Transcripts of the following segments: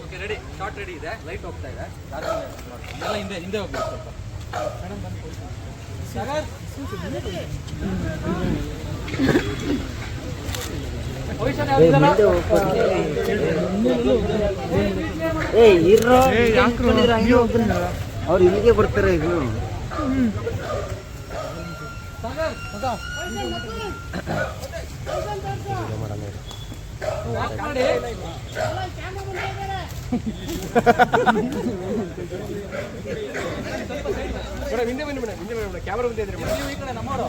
Okay ready short ready ಇದೆ light ಹೋಗ್ತಾ ಇದೆ. ಎಲ್ಲ ಹಿಂದೆ ಹಿಂದೆ ಹೋಗ್ಬಿಡಿ ಸ್ವಲ್ಪ ಇರೋ ಅವ್ರು ಇಲ್ಲಿಗೆ ಬರ್ತಾರೆ ಇದು ಮಾಡಿ ಮೇಡಮ್ ಹಿಂದೆ ಬನ್ನಿ ಮೇಡಮ್ ಹಿಂದೆ ಮೇಡಮ್ ಕ್ಯಾಮ್ರಾ ಮುಂದೆ ಇದ್ರಿ ಮೇಡಮ್ ಈ ಕಡೆ ನಮ್ಮೋರು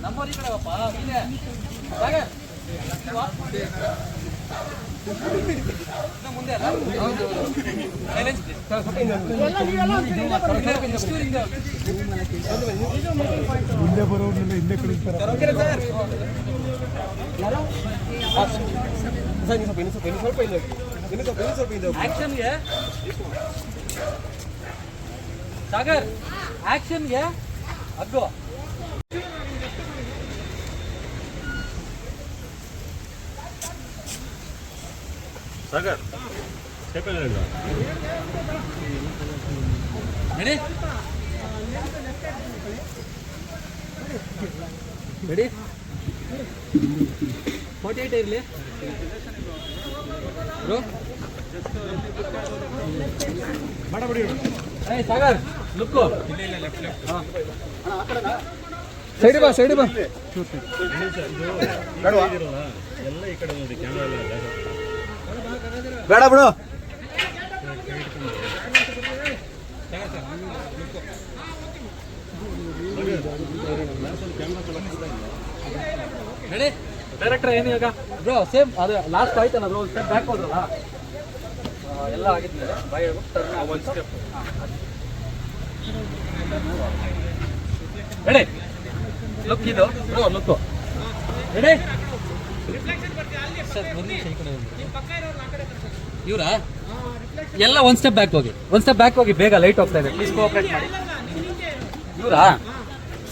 ನಮ್ಮೋರು ಈ ಕಡೆ ಮುಂದೆ ಬರೋರ್ನೆಲ್ಲ ಹಿಂದೆ ಕಳಿಸ್ತಾರೆ ಸ್ವಲ್ಪ ಆಕ್ಷನ್ಗೆ ಸಾಗರ್ ಆಕ್ಷನ್ಗೆ ಅಗ್ಗು. Sagar. Ready ready forty eight ಇರಲಿ. ಬ್ರೋ. ಮಾಡ ಬಿಡಿ ಏಯ್ ಸಾಗರ್ ಲುಕ್ಕು ಸೈಡ್ ಬಾ ಸೈಡ್ ಬಾ. ಎಲ್ಲ ಈ ಕಡೆ ನೋಡಿ ಕ್ಯಾಮ್ರಾ ಎಲ್ಲ ಬೇಡ ಬಿಡು. ಡೈರೆಕ್ಟರ್ ಏನು ಈಗ ಬ್ರೋ ಸೇಮ್ ಅದು ಲಾಸ್ಟ್ ಆಯ್ತಲ್ಲ ಬ್ರೋ ಸ್ಟೆಪ್ ಬ್ಯಾಕ್ ಹೋದ್ರಲ್ಲ? ಎಲ್ಲ ಆಗಿದ್ಮೇಲೆ ಬಾಯ್ ಒಂದು ಸ್ಟೆಪ್ ರೆಡಿ ಲುಕ್ ಇದು. ಬ್ರೋ ಲುಕ್ ರೆಡಿ ಇವರಾ? ಎಲ್ಲ ಒಂದು ಸ್ಟೆಪ್ ಬ್ಯಾಕ್ ಹೋಗಿ. ಒಂದು ಸ್ಟೆಪ್ ಬ್ಯಾಕ್ ಹೋಗಿ ಬೇಗ ಲೈಟ್ ಹೋಗ್ತಾ ಇದೆ. ಪ್ಲೀಸ್ ಕೋಆಪರೇಟ್ ಮಾಡಿ ಇವರಾ?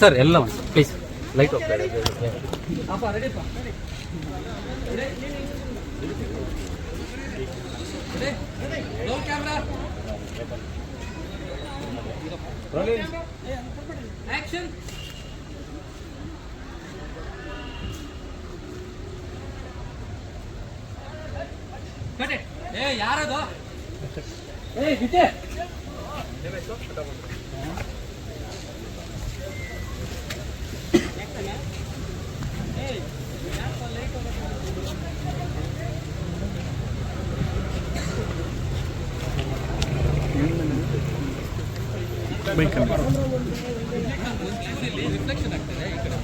ಸರ್ ಎಲ್ಲ ಒಂದು ಪ್ಲೀಸ್ ಲೈಟ್ ಹೋಗ್ತಾ ಇದೆ ಆಕ್ಷನ್ ಏ ಯಾರದು? ಏ ಬಿಟ್ಟೆ. ಬೈಕಲ್ಲಿ ರಿಫ್ಲೆಕ್ಷನ್ ಆಗ್ತದೆ ಈ ಕಡೆ.